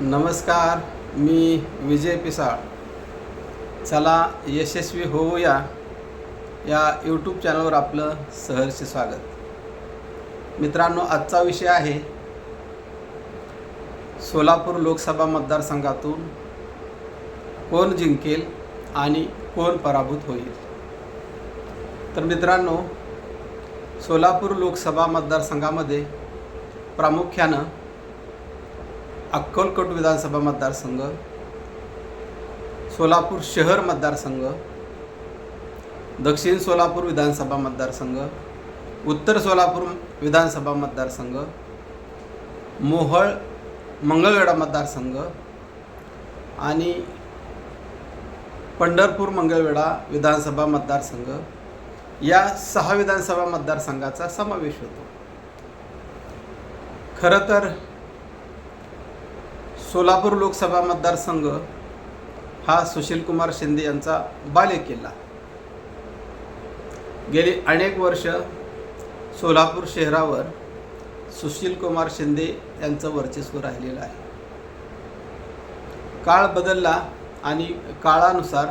नमस्कार मी विजय पिसाळ. चला यशस्वी होऊया या यूट्यूब चॅनलवर आपलं सहर्ष स्वागत. मित्रांनो आजचा विषय आहे सोलापूर लोकसभा मतदारसंघातून कोण जिंकेल आणि कोण पराभूत होईल. तर मित्रांनो सोलापूर लोकसभा मतदारसंघामध्ये प्रामुख्यानं अक्कलकोट विधानसभा मतदारसंघ सोलापूर शहर मतदारसंघ दक्षिण सोलापूर विधानसभा मतदारसंघ उत्तर सोलापूर विधानसभा मतदारसंघ मोहळ मंगळवेढा मतदारसंघ आणि पंढरपूर मंगळवेढा विधानसभा मतदारसंघ या सहा विधानसभा मतदारसंघाचा समावेश होतो. खरं तर सोलापूर लोकसभा मतदारसंघ हा सुशीलकुमार शिंदे यांचा बालेकिल्ला गेली अनेक वर्ष सोलापूर शहरावर सुशीलकुमार शिंदे यांचं वर्चस्व राहिलेलं आहे. काळ बदलला आणि काळानुसार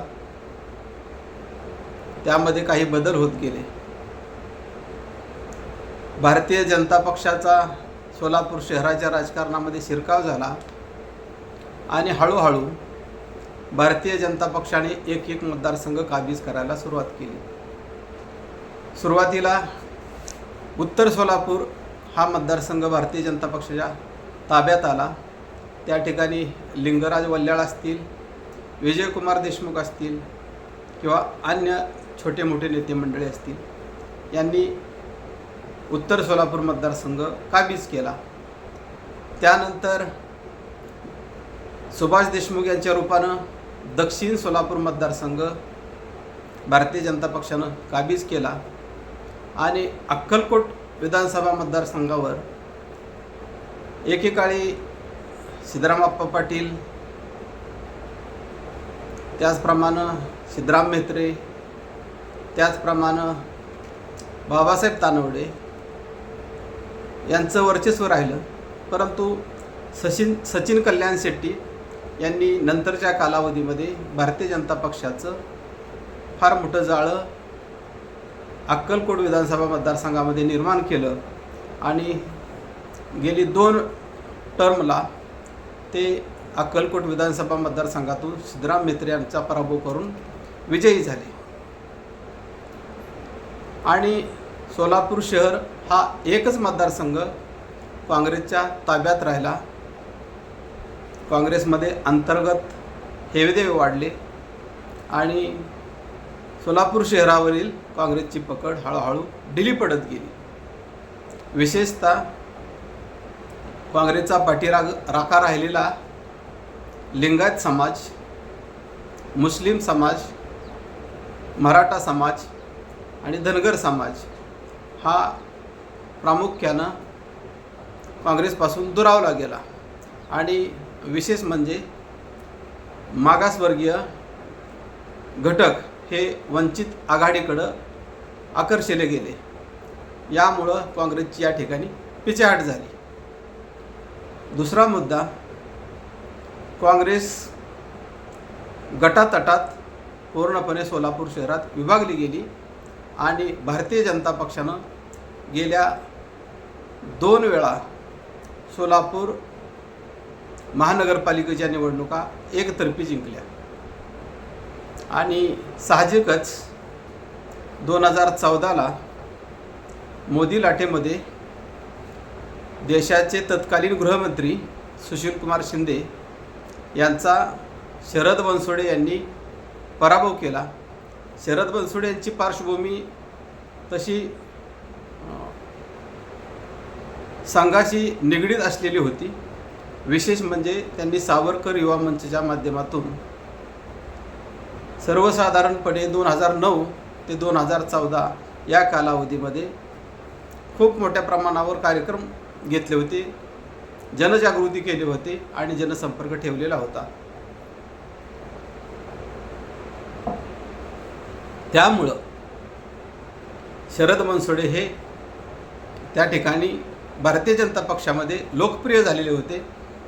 त्यामध्ये काही बदल होत गेले. भारतीय जनता पक्षाचा सोलापूर शहराच्या राजकारणामध्ये शिरकाव झाला. आणि हळूहळू भारतीय जनता पक्षाने एक एक मतदारसंघ काबीज करायला सुरुवात केली. सुरुवातीला उत्तर सोलापूर हा मतदारसंघ भारतीय जनता पक्षाच्या ताब्यात आला. त्या ठिकाणी लिंगराज वल्याळ असतील विजयकुमार देशमुख असतील किंवा अन्य छोटे मोठे नेते मंडळी असतील यांनी उत्तर सोलापूर मतदारसंघ काबीज केला. त्यानंतर सुभाष देशमुख यांच्या रूपानं दक्षिण सोलापूर मतदारसंघ भारतीय जनता पक्षानं काबीज केला आणि अक्कलकोट विधानसभा मतदारसंघावर एकेकाळी सिद्धरामप्पा पाटील त्याचप्रमाणे सिद्धराम म्हेत्रे त्याचप्रमाणे बाबासाहेब तानवडे यांचं वर्चस्व राहिलं. परंतु सचिन सचिन कल्याण शेट्टी यांनी नंतरच्या कालावधीमध्ये भारतीय जनता पक्षाचं फार मोठं जाळं अक्कलकोट विधानसभा मतदारसंघामध्ये निर्माण केलं. आणि गेली दोन टर्मला ते अक्कलकोट विधानसभा मतदारसंघातून सिद्धराम मित्र यांचा पराभव करून विजयी झाले. आणि सोलापूर शहर हा एकच मतदारसंघ काँग्रेसच्या ताब्यात राहिला. काँग्रेसमध्ये अंतर्गत हेवेदेवे वाढले आणि सोलापूर शहरावरील काँग्रेसची पकड हळूहळू ढिली पडत गेली. विशेषतः काँग्रेसचा पाठीराग राखा राहिलेला लिंगायत समाज मुस्लिम समाज मराठा समाज आणि धनगर समाज हा प्रामुख्यानं काँग्रेसपासून दुरावला गेला आणि विशेष म्हणजे मागासवर्गीय घटक हे वंचित आघाडीकडं आकर्षले गेले. यामुळं काँग्रेसची या ठिकाणी पिछेहाट झाली. दुसरा मुद्दा काँग्रेस गटातटात पूर्णपणे सोलापूर शहरात विभागली गेली आणि भारतीय जनता पक्षानं गेल्या दोन वेळा सोलापूर महानगरपालिकेच्या निवडणुका एकतर्फी जिंकल्या. आणि साहजिकच दोन हजार चौदाला मोदी लाटेमध्ये देशाचे तत्कालीन गृहमंत्री सुशीलकुमार शिंदे यांचा शरद बनसोडे यांनी पराभव केला. शरद बनसोडे यांची पार्श्वभूमी तशी संघाशी निगडीत असलेली होती. विशेष म्हणजे त्यांनी सावरकर युवा मंचच्या माध्यमातून सर्वसाधारणपणे दोन हजार नऊ ते दोन हजार चौदा या कालावधीमध्ये खूप मोठ्या प्रमाणावर कार्यक्रम घेतले होते जनजागृती केली होती आणि जनसंपर्क ठेवलेला होता. त्यामुळं शरद मनसोडे हे त्या ठिकाणी भारतीय जनता पक्षामध्ये लोकप्रिय झालेले होते.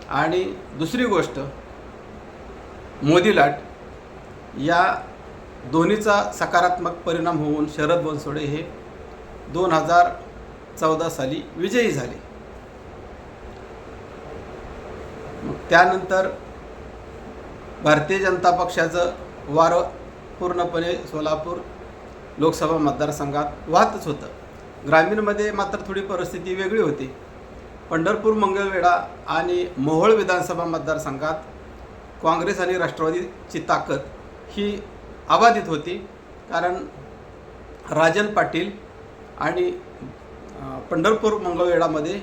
आणि दुसरी गोष्ट मोदी लाट या दोन्हीचा सकारात्मक परिणाम होऊन शरद बनसोडे हे दोन हजार चौदा साली विजयी झाले. त्यानंतर भारतीय जनता पक्षाचं वारं पूर्णपणे सोलापूर लोकसभा मतदारसंघात वाहतच होतं. ग्रामीणमध्ये मात्र थोडी परिस्थिती वेगळी होती. पंढरपूर मंगळवेढा आणि मोहोळ विधानसभा मतदारसंघात काँग्रेस आणि राष्ट्रवादीची ताकद ही अबाधित होती. कारण राजन पाटील आणि पंढरपूर मंगळवेढामध्ये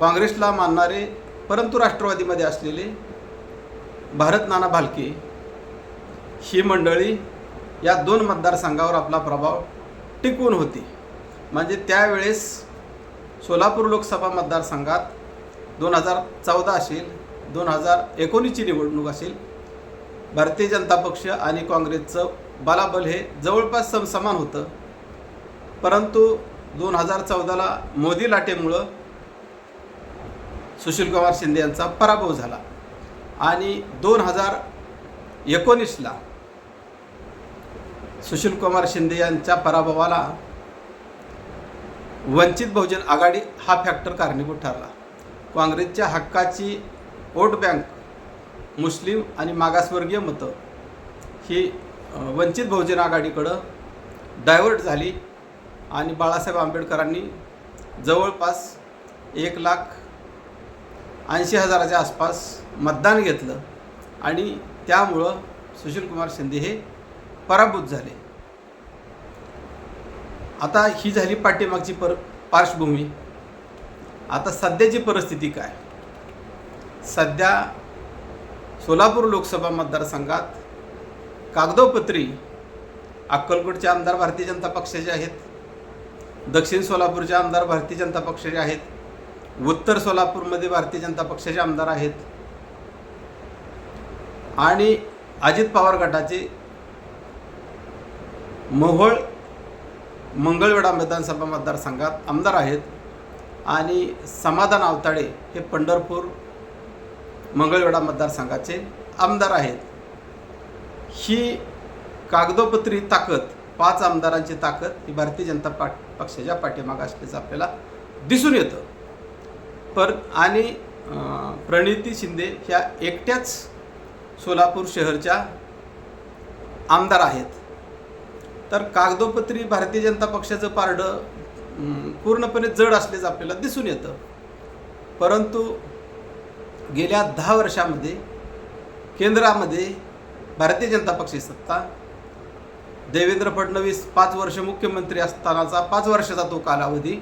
काँग्रेसला मानणारे परंतु राष्ट्रवादीमध्ये असलेले भारत नाना भालके ही मंडळी या दोन मतदारसंघावर आपला प्रभाव टिकवून होती. म्हणजे त्यावेळेस सोलापूर लोकसभा मतदारसंघात दोन हजार चौदा असेल दोन हजार एकोणीसची निवडणूक असेल भारतीय जनता पक्ष आणि काँग्रेसचं बलाबल हे जवळपास समसमान होतं. परंतु दोन हजार चौदाला मोदी लाटेमुळं सुशीलकुमार शिंदे यांचा पराभव झाला. आणि दोन हजार एकोणीसला सुशीलकुमार शिंदे यांच्या पराभवाला वंचित बहुजन आघाडी हा फॅक्टर कारणीभूत ठरला. काँग्रेसच्या हक्काची वोट बँक मुस्लिम आणि मागासवर्गीय मतं ही वंचित बहुजन आघाडीकडं डायव्हर्ट झाली आणि बाळासाहेब आंबेडकरांनी जवळपास एक लाख ऐंशी हजाराच्या आसपास मतदान घेतलं आणि त्यामुळं सुशीलकुमार शिंदे हे पराभूत झाले. आता ही झाली पाठीमागची पर पार्श्वभूमी. आता सध्याची परिस्थिती काय? सध्या सोलापूर लोकसभा मतदारसंघात कागदोपत्री अक्कलकोटचे आमदार भारतीय जनता पक्षाचे आहेत. दक्षिण सोलापूरचे आमदार भारतीय जनता पक्षाचे आहेत. उत्तर सोलापूरमध्ये भारतीय जनता पक्षाचे आमदार आहेत. आणि अजित पवार गटाचे मोहोळ मंगळवेढा विधानसभा मतदारसंघात आमदार आहेत आणि समाधान आवताडे हे पंढरपूर मंगळवेढा मतदारसंघाचे आमदार आहेत. ही कागदोपत्री ताकद पाच आमदारांची ताकद ही भारतीय जनता पा पक्षाच्या पाठीमागं असल्याचं आपल्याला दिसून येतं. पर आणि प्रणिती शिंदे ह्या एकट्याच सोलापूर शहरच्या आमदार आहेत. तर कागदोपत्री भारतीय जनता पक्षाचं पारडं पूर्णपणे जड असल्याचं आपल्याला दिसून येतं. परंतु गेल्या दहा वर्षामध्ये केंद्रामध्ये भारतीय जनता पक्षाची सत्ता देवेंद्र फडणवीस पाच वर्ष मुख्यमंत्री असतानाचा पाच वर्षाचा तो कालावधी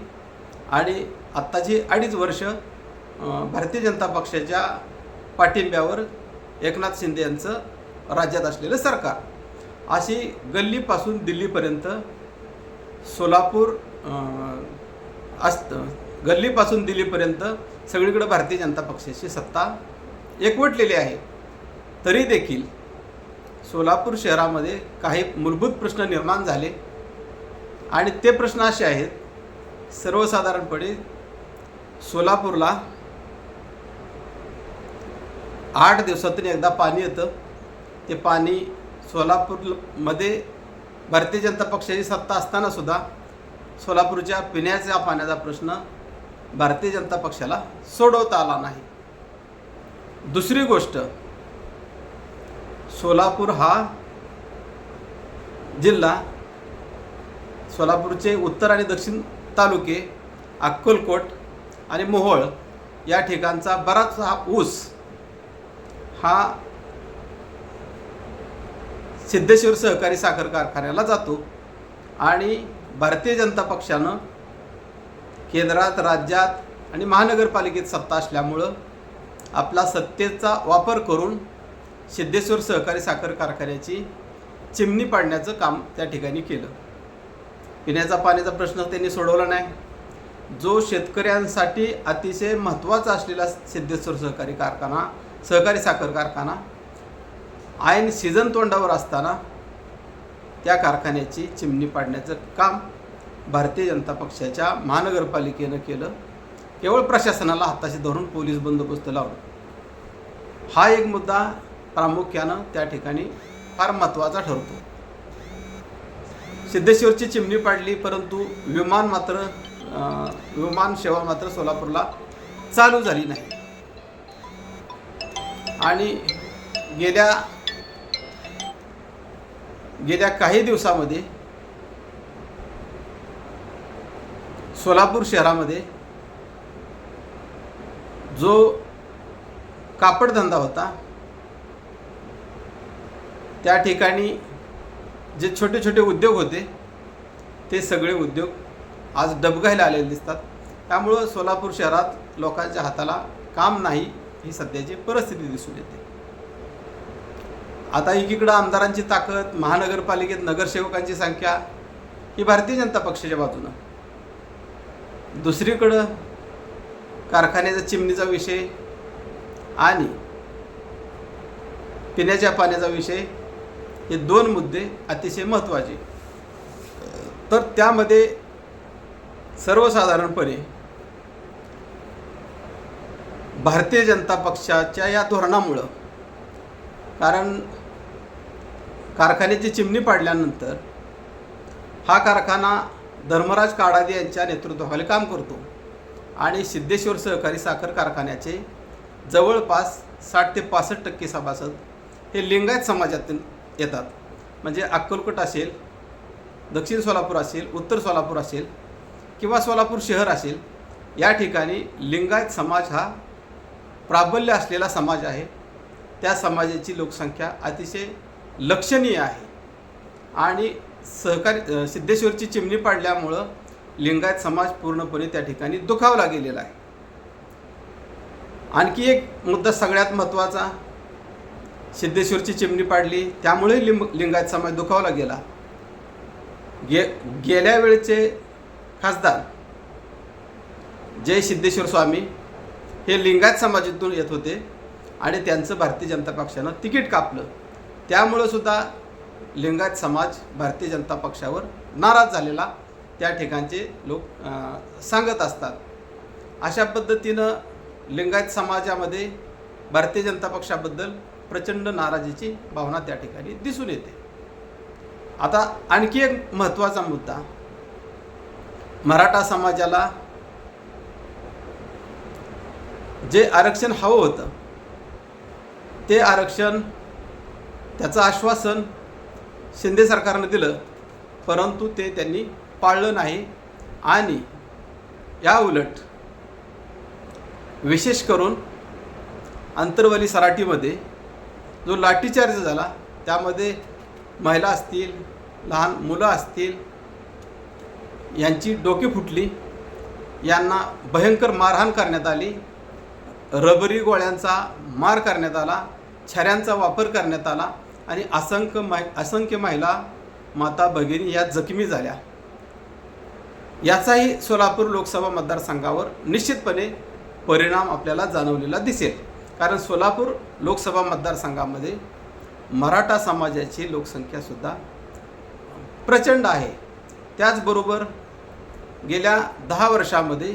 आणि आत्ताची अडीच वर्ष भारतीय जनता पक्षाच्या पाठिंब्यावर एकनाथ शिंदे यांचं राज्यात असलेलं सरकार. अशी गल्लीपासून दिल्लीपर्यंत सोलापूर असतं असत गल्लीपासून दिल्लीपर्यंत सगळीकडे भारतीय जनता पक्षाची सत्ता एकवटलेली आहे. तरी देखील सोलापूर शहरामध्ये काही मूलभूत प्रश्न निर्माण झाले. आणि ते प्रश्न असे आहेत सर्वसाधारणपणे सोलापूरला आठ दिवसातून एकदा पाणी येतं. ते पाणी सोलापूरमध्ये भारतीय जनता पक्षाची सत्ता असताना सुद्धा सोलापूरच्या पिण्याच्या पाण्याचा प्रश्न भारतीय जनता पक्षाला सोडवता आला नाही. दुसरी गोष्ट सोलापूर हा जिल्हा सोलापूरचे उत्तर आणि दक्षिण तालुके अक्कलकोट आणि मोहोळ या ठिकाणचा बराच हा ऊस हा सिद्धेश्वर सहकारी साखर कारखान्याला जातो. आणि भारतीय जनता पक्षानं केंद्रात राज्यात आणि महानगरपालिकेत सत्ता असल्यामुळं आपला सत्तेचा वापर करून सिद्धेश्वर सहकारी साखर कारखान्याची चिमणी पाडण्याचं काम त्या ठिकाणी केलं. पिण्याचा पाण्याचा प्रश्न त्यांनी सोडवला नाही. जो शेतकऱ्यांसाठी अतिशय महत्त्वाचा असलेला सिद्धेश्वर सहकारी कारखाना सहकारी साखर कारखाना ऐन सीझन तोंडावर असताना त्या कारखान्याची चिमणी पाडण्याचं काम भारतीय जनता पक्षाच्या महानगरपालिकेनं केलं. केवळ प्रशासनाला हाताशी धरून पोलीस बंदोबस्त लावला. हा एक मुद्दा प्रामुख्यानं त्या ठिकाणी फार महत्त्वाचा ठरतो. सिद्धेश्वरची चिमणी पाडली परंतु विमान मात्र विमान सेवा मात्र सोलापूरला चालू झाली नाही. आणि गेल्या गेल्या काही दिवसामध्ये सोलापूर शहरामध्ये जो कापडधंदा होता त्या ठिकाणी जे छोटे छोटे उद्योग होते ते सगळे उद्योग आज डबघायला आलेले दिसतात. त्यामुळं सोलापूर शहरात लोकांच्या हाताला काम नाही ही सध्याची परिस्थिती दिसून येते. आता एकीकडं आमदारांची ताकद महानगरपालिकेत नगरसेवकांची संख्या ही भारतीय जनता पक्षाच्या बाजूनं. दुसरीकडं कारखान्याचा चिमणीचा विषय आणि पिण्याच्या पाण्याचा विषय हे दोन मुद्दे अतिशय महत्त्वाचे. तर त्यामध्ये सर्वसाधारणपणे भारतीय जनता पक्षाच्या या धोरणामुळं कारण कारखान्याची चिमणी पाडल्यानंतर हा कारखाना धर्मराज काडादे यांच्या नेतृत्वाखाली काम करतो आणि सिद्धेश्वर सहकारी साखर कारखान्याचे जवळपास साठ ते पासष्ट टक्के सभासद हे लिंगायत समाजातून येतात. म्हणजे अक्कलकोट असेल दक्षिण सोलापूर असेल उत्तर सोलापूर असेल किंवा सोलापूर शहर असेल या ठिकाणी लिंगायत समाज हा प्राबल्य असलेला समाज आहे. त्या समाजाची लोकसंख्या अतिशय लक्षणीय आहे. आणि सहकारी सिद्धेश्वरची चिमणी पाडल्यामुळं लिंगायत समाज पूर्णपणे त्या ठिकाणी दुखावला गेलेला आहे. आणखी एक मुद्दा सगळ्यात महत्त्वाचा सिद्धेश्वरची चिमणी पाडली त्यामुळे लिंब लिंगायत समाज दुखावला गेला. गे गेल्या वेळचे खासदार जय सिद्धेश्वर स्वामी हे लिंगायत समाजातून येत होते. आणि त्यांचं भारतीय जनता पक्षानं तिकीट कापलं. त्यामुळं सुद्धा लिंगायत समाज भारतीय जनता पक्षावर नाराज झालेला त्या ठिकाणचे लोक सांगत असतात. अशा पद्धतीनं लिंगायत समाजामध्ये भारतीय जनता पक्षाबद्दल प्रचंड नाराजीची भावना त्या ठिकाणी दिसून येते. आता आणखी एक महत्त्वाचा मुद्दा. मराठा समाजाला जे आरक्षण हवं होतं ते आरक्षण त्याचं आश्वासन शिंदे सरकारनं दिलं परंतु ते त्यांनी पाळलं नाही. आणि या उलट विशेष करून अंतरवली सराटीमध्ये जो लाठीचार्ज झाला त्यामध्ये महिला असतील लहान मुलं असतील यांची डोकी फुटली. यांना भयंकर मारहाण करण्यात आली. रबरी गोळ्यांचा मार करण्यात आला. छऱ्यांचा वापर करण्यात आला आणि असंख्य मा असंख्य महिला माता भगिनी या जखमी झाल्या. याचाही सोलापूर लोकसभा मतदारसंघावर निश्चितपणे परिणाम आपल्याला जाणवलेला दिसेल. कारण सोलापूर लोकसभा मतदारसंघामध्ये मराठा समाजाची लोकसंख्यासुद्धा प्रचंड आहे. त्याचबरोबर गेल्या दहा वर्षामध्ये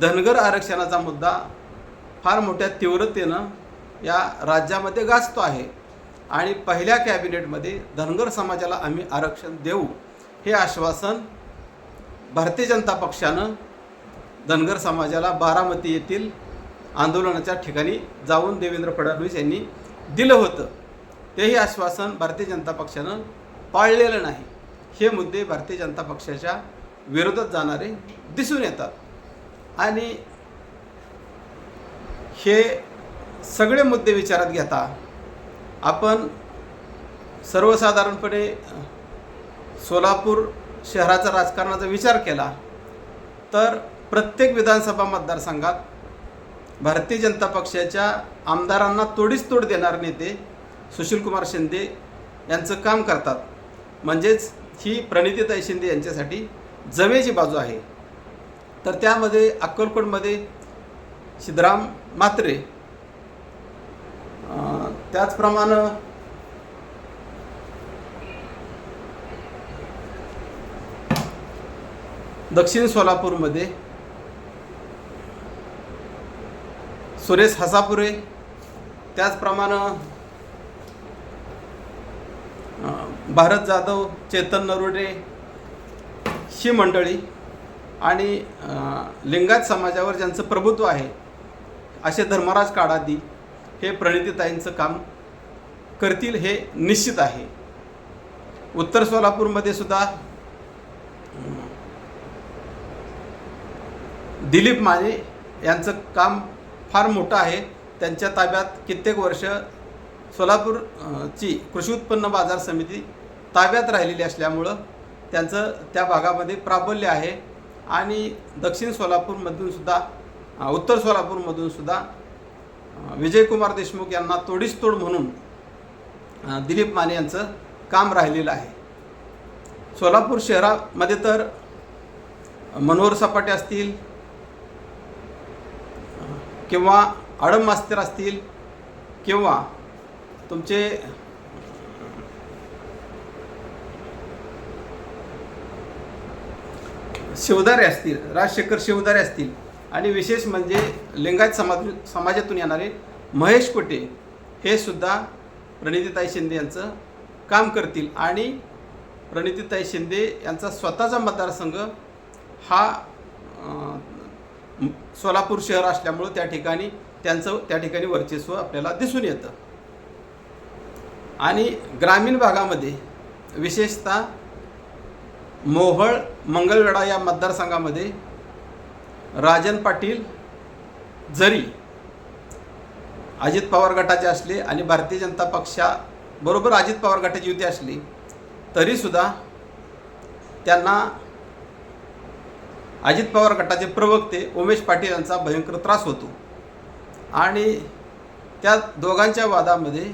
धनगर आरक्षणाचा मुद्दा फार मोठ्या तीव्रतेनं या राज्यामध्ये गाजतो आहे. आणि पहिल्या कॅबिनेटमध्ये धनगर समाजाला आम्ही आरक्षण देऊ हे आश्वासन भारतीय जनता पक्षानं धनगर समाजाला बारामती येथील आंदोलनाच्या ठिकाणी जाऊन देवेंद्र फडणवीस यांनी दिलं होतं. तेही आश्वासन भारतीय जनता पक्षानं पाळलेलं नाही. हे मुद्दे भारतीय जनता पक्षाच्या विरोधात जाणारे दिसून येतात. आणि हे सगळे मुद्दे विचारात घेता. आपण सर्वसाधारणपणे सोलापूर शहराचा राजकारणाचा विचार केला तर प्रत्येक विधानसभा मतदारसंघात भारतीय जनता पक्षाच्या आमदारांना तोडीस तोड देणारे नेते सुशीलकुमार शिंदे यांचं काम करतात. म्हणजेच ही प्रणितीताई शिंदे यांच्यासाठी जमेची बाजू आहे. तर त्यामध्ये अक्कलकोटमध्ये सिद्धराम म्हात्रे त्याचप्रमाणे दक्षिण सोलापूरमध्ये सुरेश हसापुरे त्याचप्रमाणे भारत जाधव चेतन नरुडे ही मंडळी आणि लिंगायत समाजावर ज्यांचं प्रभुत्व आहे असे धर्मराज काडादी हे प्रणितीताईंचं काम करतील हे निश्चित आहे. उत्तर सोलापूरमध्ये सुद्धा दिलीप माने यांचं काम फार मोठं आहे. त्यांच्या ताब्यात कित्येक वर्ष सोलापूर ची कृषी उत्पन्न बाजार समिती ताब्यात राहिलेली असल्यामुळं त्यांचं त्या भागामध्ये प्राबल्य आहे. आणि दक्षिण सोलापूरमधून सुद्धा उत्तर सोलापूरमधून सुद्धा विजयकुमार देशमुख यांना तोडीस तोड म्हणून दिलीप माने यांचं काम राहिलेलं आहे. सोलापूर शहरामध्ये तर मनोहर सपाटे असतील किंवा आडम मास्तर असतील किंवा तुमचे शिवदारे असतील राजशेखर शिवदारे असतील आणि विशेष म्हणजे लिंगायत समाज समाजातून येणारे महेश कोटे हे सुद्धा प्रणितीताई शिंदे यांचं काम करतील. आणि प्रणितीताई शिंदे यांचा स्वतःचा मतदारसंघ हा सोलापूर शहर असल्यामुळं त्या ठिकाणी त्यांचं त्या ठिकाणी वर्चस्व आपल्याला दिसून येतं. आणि ग्रामीण भागामध्ये विशेषतः मोहळ मंगळवेढा या मतदारसंघामध्ये राजन पाटील जरी अजित पवार गटाचे असले आणि भारतीय जनता पक्षाबरोबर अजित पवार गटाची युती असली तरीसुद्धा त्यांना अजित पवार गटाचे प्रवक्ते उमेश पाटील यांचा भयंकर त्रास होतो. आणि त्या दोघांच्या वादामध्ये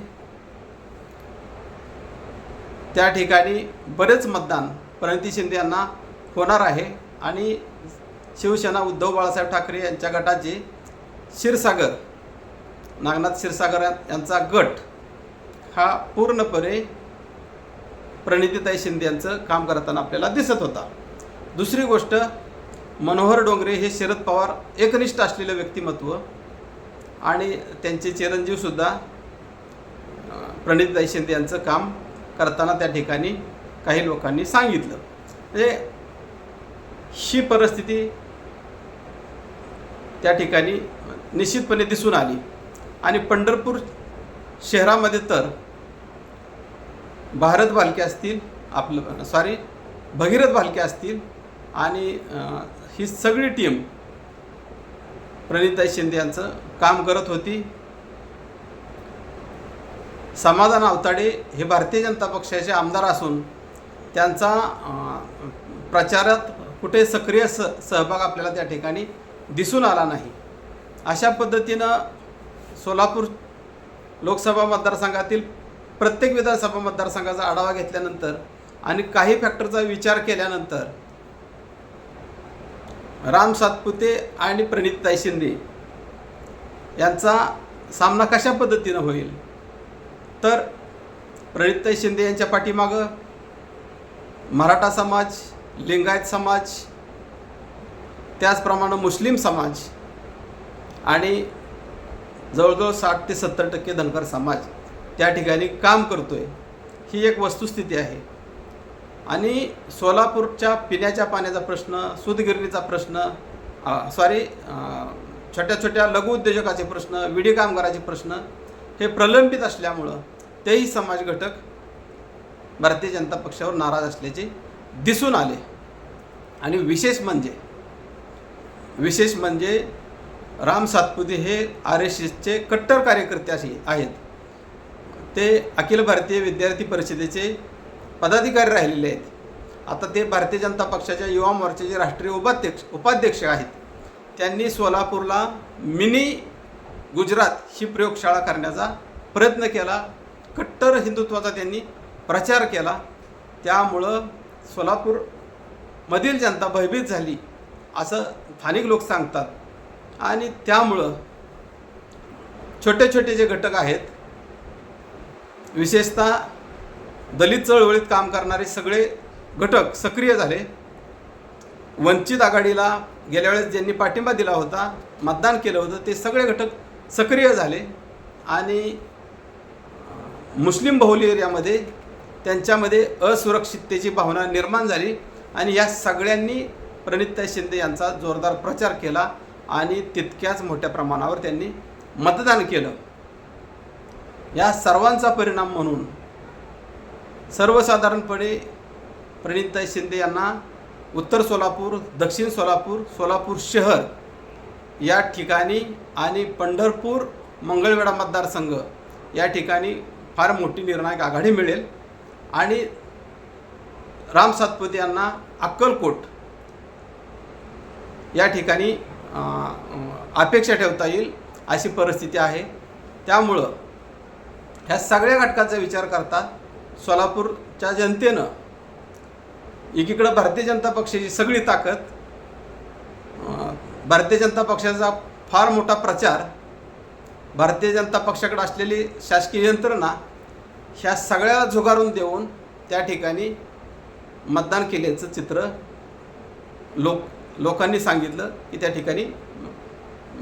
त्या ठिकाणी बरेच मतदान प्रणिती शिंदे यांना होणार आहे आणि शिवसेना उद्धव बाळासाहेब ठाकरे यांच्या गटाचे क्षीरसागर नागनाथ क्षीरसागर यांचा गट हा पूर्णपणे प्रणितीताई शिंदे यांचं काम करताना आपल्याला दिसत होता. दुसरी गोष्ट मनोहर डोंगरे हे शरद पवार एकनिष्ठ असलेलं व्यक्तिमत्व आणि त्यांचे चिरंजीवसुद्धा अं, प्रणितीताई शिंदे यांचं काम करताना त्या ठिकाणी काही लोकांनी सांगितलं. म्हणजे ही परिस्थिती त्या ठिकाणी निश्चितपणे दिसून आली. आणि पंढरपूर शहरामध्ये तर भारत भालके असतील आपलं सॉरी भगीरथ भालके असतील आणि ही सगळी टीम प्रणिताई शिंदे यांचं काम करत होती. समाधान अवताडे हे भारतीय जनता पक्षाचे आमदार असून त्यांचा प्रचारात कुठे सक्रिय स सहभाग आपल्याला त्या ठिकाणी दिसून आला नाही. अशा पद्धतीनं सोलापूर लोकसभा मतदारसंघातील प्रत्येक विधानसभा मतदारसंघाचा आढावा घेतल्यानंतर आणि काही फॅक्टरचा विचार केल्यानंतर राम सातपुते आणि प्रणितताई शिंदे यांचा सामना कशा पद्धतीनं होईल? तर प्रणितताई शिंदे यांच्या पाठीमागं मराठा समाज लिंगायत समाज त्याचप्रमाणे मुस्लिम समाज आणि जवळजवळ साठ ते सत्तर टक्के धनगर समाज त्या ठिकाणी काम करतोय. ही एक वस्तुस्थिती आहे. आणि सोलापूरच्या पिण्याच्या पाण्याचा प्रश्न सूतगिरणीचा प्रश्न सॉरी छोट्या छोट्या लघु उद्योजकाचे प्रश्न विडी कामगाराचे प्रश्न हे प्रलंबित असल्यामुळं तेही समाज घटक भारतीय जनता पक्षावर नाराज असल्याचे दिसून आले. आणि विशेष म्हणजे विशेष म्हणजे राम सातपुते हे आर एस एसचे कट्टर कार्यकर्ते असे आहेत. ते अखिल भारतीय विद्यार्थी परिषदेचे पदाधिकारी राहिलेले आहेत. आता ते भारतीय जनता पक्षाच्या युवा मोर्चाचे राष्ट्रीय उपाध्यक्ष उपाध्यक्ष आहेत. त्यांनी सोलापूरला मिनी गुजरात ही प्रयोगशाळा करण्याचा प्रयत्न केला. कट्टर हिंदुत्वाचा त्यांनी प्रचार केला. त्यामुळं सोलापूरमधील जनता भयभीत झाली असं स्थानिक लोक सांगतात. आणि त्यामुळं छोटे छोटे जे घटक आहेत विशेषतः दलित चळवळीत काम करणारे सगळे घटक सक्रिय झाले. वंचित आघाडीला गेल्या वेळेस ज्यांनी पाठिंबा दिला होता मतदान केलं होतं ते सगळे घटक सक्रिय झाले. आणि मुस्लिम बहुल एरियामध्ये त्यांच्यामध्ये असुरक्षिततेची भावना निर्माण झाली. आणि या सगळ्यांनी प्रणितताई शिंदे यांचा जोरदार प्रचार केला आणि तितक्याच मोठ्या प्रमाणावर त्यांनी मतदान केलं. या सर्वांचा परिणाम म्हणून सर्वसाधारणपणे प्रणितताई शिंदे यांना उत्तर सोलापूर दक्षिण सोलापूर सोलापूर शहर या ठिकाणी आणि पंढरपूर मंगळवेढा मतदारसंघ या ठिकाणी फार मोठी निर्णायक आघाडी मिळेल. आणि राम सातपुते यांना अक्कलकोट या ठिकाणी अपेक्षा ठेवता येईल अशी परिस्थिती आहे. त्यामुळं ह्या सगळ्या घटकांचा विचार करता सोलापूरच्या जनतेनं एकीकडं भारतीय जनता पक्षाची सगळी ताकद भारतीय जनता पक्षाचा फार मोठा प्रचार भारतीय जनता पक्षाकडे असलेली शासकीय यंत्रणा ह्या सगळ्याला झुगारून देऊन त्या ठिकाणी मतदान केल्याचं चित्र लोक लोकांनी सांगितलं की त्या ठिकाणी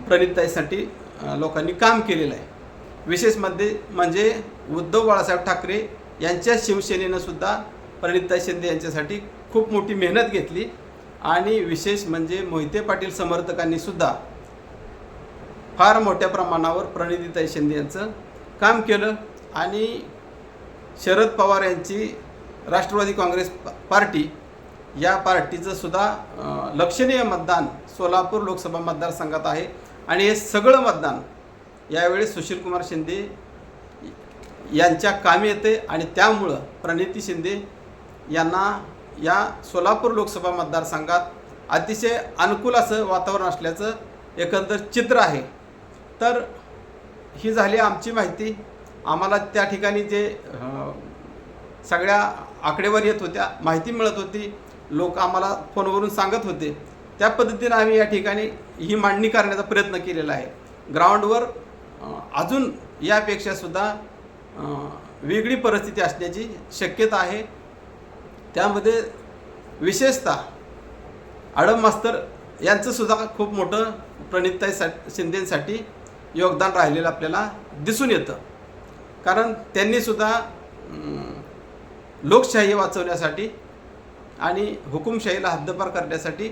प्रणितताईसाठी लोकांनी काम केलेलं आहे. विशेषमध्ये म्हणजे उद्धव बाळासाहेब ठाकरे यांच्या शिवसेनेनं सुद्धा प्रणितताई शिंदे यांच्यासाठी खूप मोठी मेहनत घेतली. आणि विशेष म्हणजे मोहिते पाटील समर्थकांनी सुद्धा फार मोठ्या प्रमाणावर प्रणितीताई शिंदे यांचं काम केलं. आणि शरद पवार यांची राष्ट्रवादी काँग्रेस पार्टी या पार्टीचं सुद्धा लक्षणीय मतदान सोलापूर लोकसभा मतदारसंघात आहे. आणि हे सगळं मतदान यावेळी सुशीलकुमार शिंदे यांच्या कामी येते आणि त्यामुळं प्रणिती शिंदे यांना या सोलापूर लोकसभा मतदारसंघात अतिशय अनुकूल असं वातावरण असल्याचं एकंदर चित्र आहे. तर ही झाली आमची माहिती. आम्हाला त्या ठिकाणी जे सगळ्या आकडेवारी येत होत्या माहिती मिळत होती. लोक आम्हाला फोनवरून सांगत होते. त्या पद्धतीनं आम्ही या ठिकाणी ही मांडणी करण्याचा प्रयत्न केलेला आहे. ग्राउंडवर अजून यापेक्षा सुद्धा वेगळी परिस्थिती असण्याची शक्यता आहे. त्यामध्ये विशेषतः आडम मास्तर यांचंसुद्धा खूप मोठं प्रणितताई सा शिंदेसाठी योगदान राहिलेलं आपल्याला दिसून येतं. कारण त्यांनीसुद्धा लोकशाही वाचवण्यासाठी आणि हुकुमशाहीला हद्दपार करण्यासाठी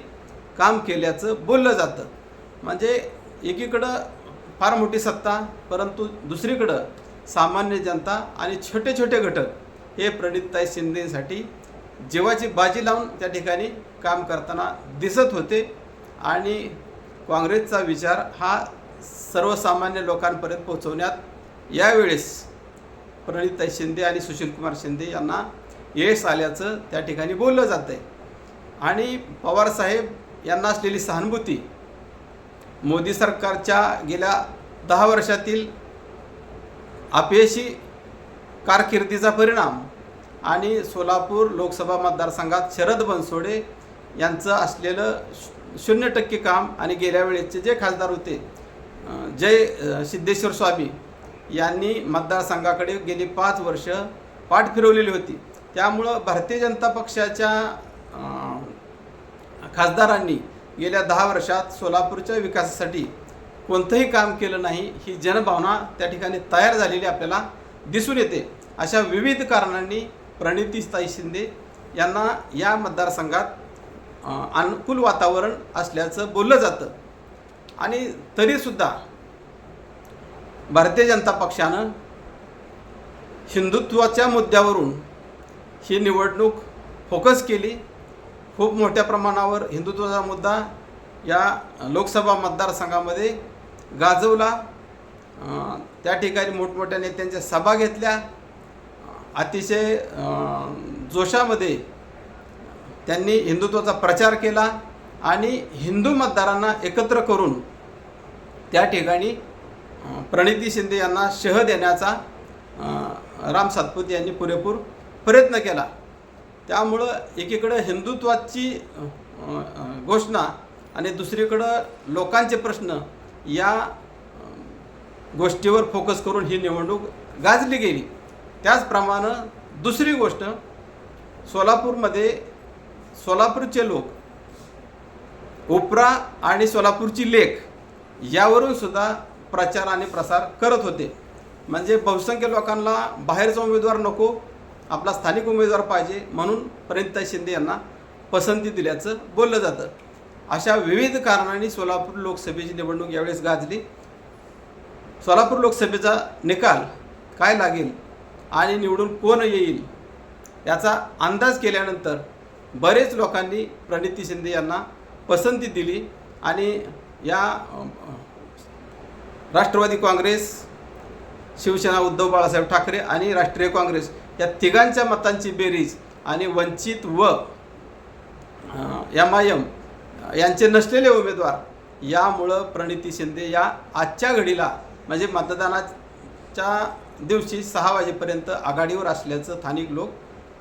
काम केल्याचं बोललं जातं. म्हणजे एकीकडं फार मोठी सत्ता परंतु दुसरीकडं सामान्य जनता आणि छोटे छोटे घटक हे प्रणितताई शिंदेसाठी जीवाची बाजी लावून त्या ठिकाणी काम करताना दिसत होते. आणि काँग्रेसचा विचार हा सर्वसामान्य लोकांपर्यंत पोहोचवण्यात यावेळेस प्रणितताई शिंदे आणि सुशीलकुमार शिंदे यांना यश आल्याचं त्या ठिकाणी बोललं जातं आहे आणि पवारसाहेब यांना असलेली सहानुभूती मोदी सरकारच्या गेल्या दहा वर्षातील अपयशी कारकिर्दीचा परिणाम आणि सोलापूर लोकसभा मतदारसंघात शरद बनसोडे यांचं असलेलं शून्य टक्के काम आणि गेल्या वेळेचे जे खासदार होते जय सिद्धेश्वर स्वामी यांनी मतदारसंघाकडे गेली पाच वर्ष पाठ फिरवलेली होती. त्यामुळं भारतीय जनता पक्षाच्या खासदारांनी गेल्या दहा वर्षात सोलापूरच्या विकासासाठी कोणतंही काम केलं नाही ही जनभावना त्या ठिकाणी तयार झालेली आपल्याला दिसून येते. अशा विविध कारणांनी प्रणितीताई शिंदे यांना या मतदारसंघात अनुकूल वातावरण असल्याचं बोललं जातं. आणि तरीसुद्धा भारतीय जनता पक्षानं हिंदुत्वाच्या मुद्द्यावरून ही निवडणूक फोकस केली. खूप मोठ्या प्रमाणावर हिंदुत्वाचा मुद्दा या लोकसभा मतदारसंघामध्ये गाजवला. त्या ठिकाणी मोठमोठ्या नेत्यांच्या सभा घेतल्या. अतिशय जोशामध्ये त्यांनी हिंदुत्वाचा प्रचार केला आणि हिंदू मतदारांना एकत्र करून त्या ठिकाणी प्रणिती शिंदे यांना शह देण्याचा राम सातपुते यांनी पुरेपूर प्रयत्न केला. त्यामुळं एकीकडं हिंदुत्वाची घोषणा आणि दुसरीकडं लोकांचे प्रश्न या गोष्टीवर फोकस करून ही निवडणूक गाजली गेली. त्याचप्रमाणे दुसरी गोष्ट सोलापूरमध्ये सोलापूरचे लोक उपरा आणि सोलापूरची लेख यावरून सुद्धा प्रचार आणि प्रसार करत होते. म्हणजे बहुसंख्य लोकांना बाहेरचा उमेदवार नको आपला स्थानिक उमेदवार पाहिजे म्हणून प्रणिता शिंदे यांना पसंती दिल्याचं बोललं जातं. अशा विविध कारणांनी सोलापूर लोकसभेची निवडणूक यावेळेस गाजली. सोलापूर लोकसभेचा निकाल काय लागेल आणि निवडून कोण येईल याचा अंदाज केल्यानंतर बरेच लोकांनी प्रणिती शिंदे यांना पसंती दिली आणि या राष्ट्रवादी काँग्रेस शिवसेना उद्धव बाळासाहेब ठाकरे आणि राष्ट्रीय काँग्रेस या तिघांच्या मतांची बेरीज आणि वंचित व एम आय एम यांचे नसलेले उमेदवार यामुळं प्रणिती शिंदे या आजच्या घडीला म्हणजे मतदानाच्या दिवशी सहा वाजेपर्यंत आघाडीवर असल्याचं स्थानिक लोक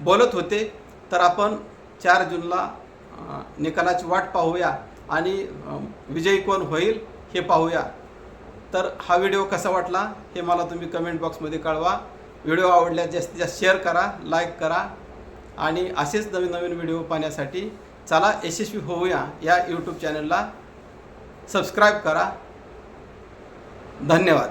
बोलत होते. तर आपण चार जूनला निकालाची वाट पाहूया आणि विजयी कोण होईल हे पाहूया. तर हा व्हिडिओ कसा वाटला हे मला तुम्ही कमेंट बॉक्समध्ये कळवा. व्हिडिओ आवडल्यास जास्तीत जास्त शेअर करा लाईक करा. आणि असेच नवीन नवीन व्हिडिओ पाहण्यासाठी चला यशस्वी होऊया या यूट्यूब चॅनलला सबस्क्राईब करा. धन्यवाद.